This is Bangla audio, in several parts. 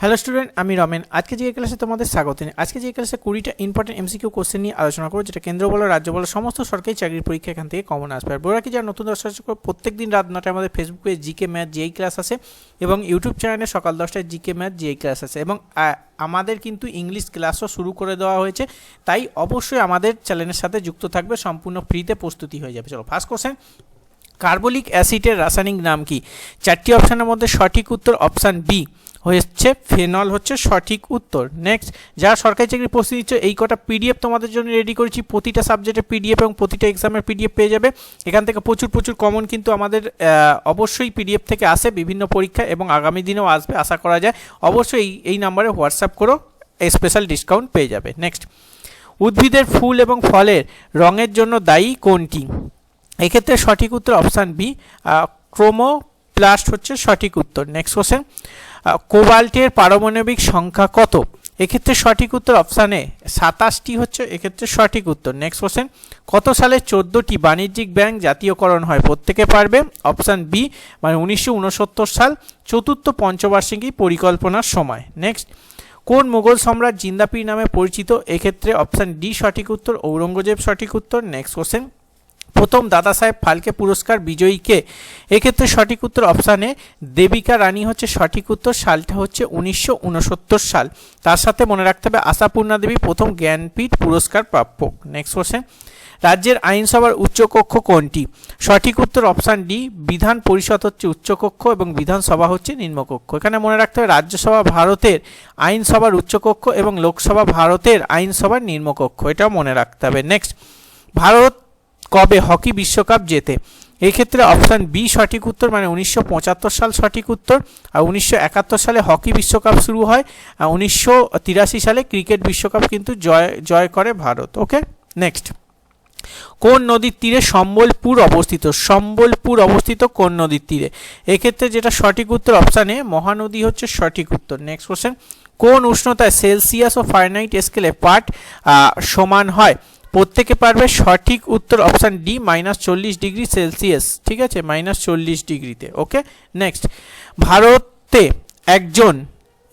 হ্যালো স্টুডেন্ট আমি রমেন। আজকে যে ক্লাসে তোমাদের স্বাগত। আজকে যে ক্লাসে কুড়িটা ইম্পর্টেন্ট এমসিকিউ কোশ্চেন নিয়ে আলোচনা করব, যেটা কেন্দ্র বলো, রাজ্য বলো, সমস্ত সরকারি চাকরির পরীক্ষা এখান থেকে কমন আসবে। আর বোরা কি যারা নতুন দর্শক প্রত্যেক দিন রাত নটায় আমাদের ফেসবুকে জিকে ম্যাথ জিআই ক্লাস আছে এবং ইউটিউব চ্যানেলে সকাল দশটায় জিকে ম্যাথ জিআই ক্লাস আছে। এবং আমাদের কিন্তু ইংলিশ ক্লাসও শুরু করে দেওয়া হয়েছে। তাই অবশ্যই আমাদের চ্যানেলের সাথে যুক্ত থাকবে, সম্পূর্ণ ফ্রিতে প্রস্তুতি হয়ে যাবে। চলো ফার্স্ট কোশ্চেন কার্বলিক অ্যাসিডের রাসায়নিক নাম কি? চারটি অপশানের মধ্যে সঠিক উত্তর অপশান বি হচ্ছে ফেনল হচ্ছে সঠিক উত্তর। নেক্সট যারা সরকারি চাকরি প্রস্তুতি নিচ্ছে, এই কটা পিডিএফ তোমাদের জন্য রেডি করেছি। প্রতিটা সাবজেক্টের পিডিএফ এবং প্রতিটা এক্সামের পিডিএফ পেয়ে যাবে। এখান থেকে প্রচুর প্রচুর কমন কিন্তু আমাদের অবশ্যই পিডিএফ থেকে আসে বিভিন্ন পরীক্ষা এবং আগামী দিনেও আসবে, আশা করা যায়। অবশ্যই এই নাম্বারে হোয়াটসঅ্যাপ করো স্পেশাল ডিসকাউন্ট পেয়ে যাবে। নেক্সট উদ্ভিদের ফুল এবং ফলের রঙের জন্য দায়ী কোনটি? এক্ষেত্রে সঠিক উত্তর অপশান বি ক্রোমোপ্লাস্ট হচ্ছে সঠিক উত্তর। নেক্সট কোশ্চেন কোবাল্টের পারমাণবিক সংখ্যা কত? এক্ষেত্রে সঠিক উত্তর অপশান সাতাশটি হচ্ছে, এক্ষেত্রে সঠিক উত্তর। নেক্সট কোশ্চেন কত সালে চোদ্দোটি বাণিজ্যিক ব্যাংক জাতীয়করণ হয়? প্রত্যেকে পারবে? অপশান বি মানে উনিশশো উনসত্তর সাল, চতুর্থ পঞ্চবার্ষিকী পরিকল্পনার সময়। নেক্সট কোন মুঘল সম্রাট জিন্দাপির নামে পরিচিত? এক্ষেত্রে অপশান ডি সঠিক উত্তর, ঔরঙ্গজেব সঠিক উত্তর। নেক্সট কোশ্চেন প্রথম দাদা সাহেব ফালকে পুরস্কার বিজয়ীকে, এক্ষেত্রে সঠিক উত্তর অপশানে দেবিকা রানী হচ্ছে সঠিক উত্তর, সালটা হচ্ছে উনিশশো উনসত্তর সাল। তার সাথে মনে রাখতে হবে আশাপূর্ণা দেবী প্রথম জ্ঞানপীঠ পুরস্কার প্রাপ্য নেক্সট কোশ্চেন রাজ্যের আইনসভার উচ্চকক্ষ কোনটি? সঠিক উত্তর অপশান ডি, বিধান পরিষদ হচ্ছে উচ্চকক্ষ এবং বিধানসভা হচ্ছে নিম্নকক্ষ। এখানে মনে রাখতে হবে রাজ্যসভা ভারতের আইনসভার উচ্চকক্ষ এবং লোকসভা ভারতের আইনসভার নিম্নকক্ষ। এটাও মনে রাখতে হবে। নেক্সট ভারত কবে হকি বিশ্বকাপ জেতে। এক্ষেত্রে অপশান বি সঠিক উত্তর মানে উনিশশো পঁচাত্তর সাল সঠিক উত্তর আর উনিশশো একাত্তর সালে হকি বিশ্বকাপ শুরু হয় আর উনিশশো তিরাশি সালে ক্রিকেট বিশ্বকাপ কিন্তু জয় জয় করে ভারত। ওকে? নেক্সট। কোন নদীর তীরে সম্বলপুর অবস্থিত? সম্বলপুর অবস্থিত কোন নদীর তীরে? এক্ষেত্রে যেটা সঠিক উত্তর অপশানে মহানদী হচ্ছে সঠিক উত্তর। Next question. কোন উষ্ণতায় সেলসিয়াস ও ফারেনহাইট স্কেলে আহ, সমান হয়? প্রত্যেকে পারবে সঠিক উত্তর অপশান ডি মাইনাস চল্লিশ ডিগ্রি সেলসিয়াস, ঠিক আছে? মাইনাস চল্লিশ ডিগ্রিতে ওকে নেক্সট ভারতে একজন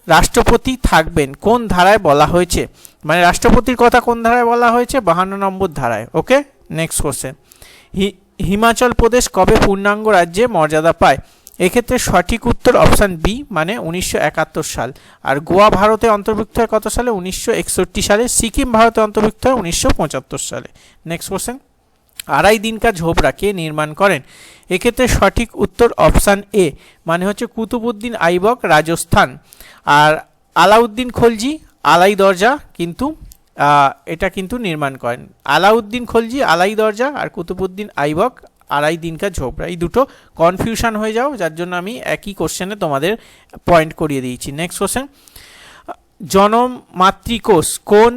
রাষ্ট্রপতি থাকবেন, কোন ধারায় বলা হয়েছে? মানে রাষ্ট্রপতির কথা কোন ধারায় বলা হয়েছে? বাহান্ন নম্বর ধারায় okay next question Himachal Pradesh কবে পূর্ণাঙ্গ রাজ্যে মর্যাদা পায়? এক্ষেত্রে সঠিক উত্তর অপশান বি মানে উনিশশো একাত্তর সাল। আর গোয়া ভারতে অন্তর্ভুক্ত হয় কত সালে? উনিশশো একষট্টি সালে। সিকিম ভারতে অন্তর্ভুক্ত হয় উনিশশো পঁচাত্তর সালে। নেক্সট কোশ্চেন আড়াই দিনকা ঝোপড়া কে নির্মাণ করেন? এক্ষেত্রে সঠিক উত্তর অপশান এ মানে হচ্ছে কুতুবুদ্দিন আইবক রাজস্থান। আর আলাউদ্দিন খলজি আলাই দরজা কিন্তু এটা কিন্তু নির্মাণ করেন। আলাউদ্দিন খলজি আলাই দরজা আর কুতুবুদ্দিন আইবক আড়াই দিনকা ঝোপড়া এই দুটো কনফিউশন হয়ে যাও, যার জন্য আমি একই কোশ্চেনে তোমাদের পয়েন্ট করিয়ে দিয়েছি। নেক্সট কোশ্চেন জনম মাতৃকোষ কোন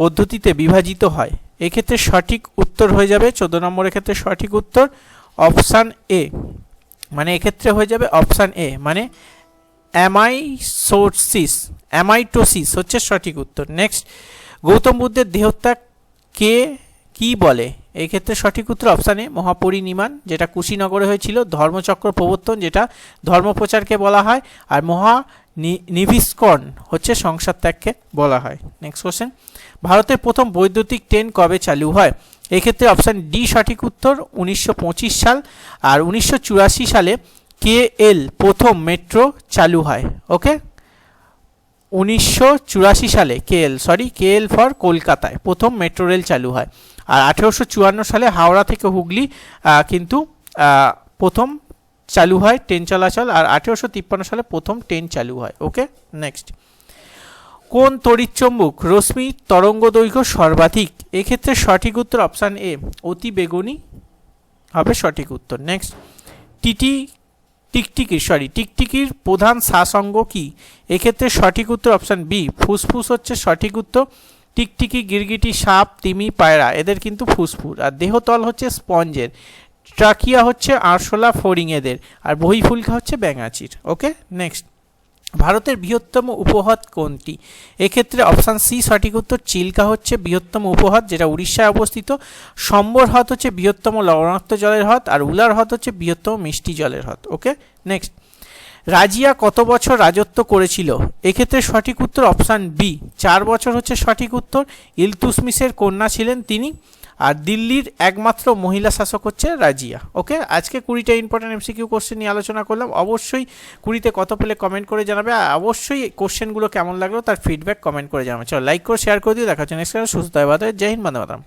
পদ্ধতিতে বিভাজিত হয়? এক্ষেত্রে সঠিক উত্তর হয়ে যাবে, চোদ্দ নম্বরের ক্ষেত্রে সঠিক উত্তর অপশান এ মানে এক্ষেত্রে হয়ে যাবে অপশান এ মানে অ্যামাইসোসিস অ্যামাইটোসিস হচ্ছে সঠিক উত্তর। নেক্সট গৌতম বুদ্ধের দেহত্যাগ কে, কি বলে? এই ক্ষেত্রে সঠিক উত্তর অপশানে এ মহাপরিনিমান যেটা কুশীনগরে হয়েছিল, ধর্মচক্র প্রবর্তন, যেটা ধর্মপ্রচারকে বলা হয়, আর মহা নি- নিবিস্কর্ণ হচ্ছে সংসার ত্যাগকে বলা হয়। নেক্সট কোশ্চেন ভারতের প্রথম বৈদ্যুতিক ট্রেন কবে চালু হয়? এক্ষেত্রে অপশান ডি সঠিক উত্তর উনিশশো পঁচিশ সাল আর উনিশশো চুরাশি সালে কে এল প্রথম মেট্রো চালু হয়। ওকে উনিশশো চুরাশি সালে, কেএল সরি কেএল ফর কলকাতায় প্রথম মেট্রো রেল চালু হয়। আর আঠেরোশো চুয়ান্ন সালে হাওড়া থেকে হুগলি কিন্তু প্রথম চালু হয় ট্রেন চলাচল আর আঠেরোশো তিপ্পান্ন সালে প্রথম ট্রেন চালু হয়। ওকে? নেক্সট কোন তড়িৎচম্বুক রশ্মি তরঙ্গ দৈর্ঘ্য সর্বাধিক? এক্ষেত্রে সঠিক উত্তর অপশান এ, অতি বেগুনি হবে সঠিক উত্তর। নেক্সট টিটি, টিকটিকির সরি টিকটিকির প্রধান শ্বাসঙ্গ কি? এক্ষেত্রে সঠিক উত্তর অপশান বি, ফুসফুস হচ্ছে সঠিক উত্তর। টিকটিকি, গিরগিটি, সাপ, তিমি, পায়রা, এদের কিন্তু ফুসফুস। আর দেহতল হচ্ছে স্পঞ্জের, ট্রাকিয়া হচ্ছে আরশোলা ফোরিং এদের আর বহিফুলকা হচ্ছে ব্যাঙাচির। ওকে, নেক্সট। ভারতের বৃহত্তম উপহ্রদ কোনটি? এক্ষেত্রে অপশান সি সঠিক উত্তর, চিল্কা হচ্ছে বৃহত্তম উপহ্রদ যেটা উড়িষ্যায় অবস্থিত। সম্বর হ্রদ হচ্ছে বৃহত্তম লবণাক্ত জলের হ্রদ, আর উলার হ্রদ হচ্ছে বৃহত্তম মিষ্টি জলের হ্রদ। ওকে, নেক্সট। রাজিয়া কত বছর রাজত্ব করেছিল? এক্ষেত্রে সঠিক উত্তর অপশান বি চার বছর হচ্ছে সঠিক উত্তর। ইলতুসমিসের কন্যা ছিলেন তিনি। আর দিল্লির একমাত্র মহিলা শাসক হচ্ছে রাজিয়া। ওকে? আজকে কুড়িটা ইম্পর্টেন্ট এমসিকিউ কোশ্চেন নিয়ে আলোচনা করলাম। অবশ্যই কুড়িতে কত পেলে কমেন্ট করে জানাবে। আর অবশ্যই কোশ্চেনগুলো কেমন লাগল তার ফিডব্যাক কমেন্ট করে জানাবে। চলো লাইক করে শেয়ার করে দিয়ে দেখা হচ্ছে নেক্সট সুস্থ হয় জয় হিন্দ মাতরম।